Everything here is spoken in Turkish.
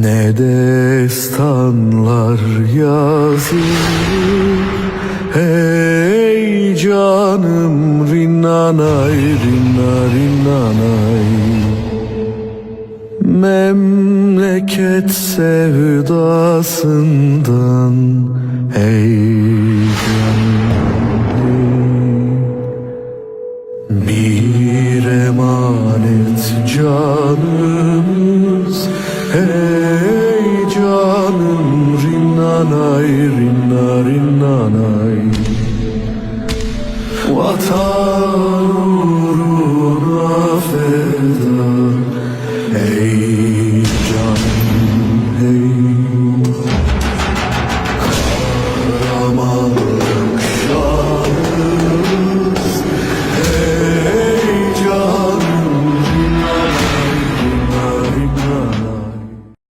Ne destanlar yazılır Hey canım rinnanay rinna rinnanay Memleket sevdasından Hey canım. Bir emanet canımız ey canım rinnanay rinna rinnanay Vatan uğruna feda. Ey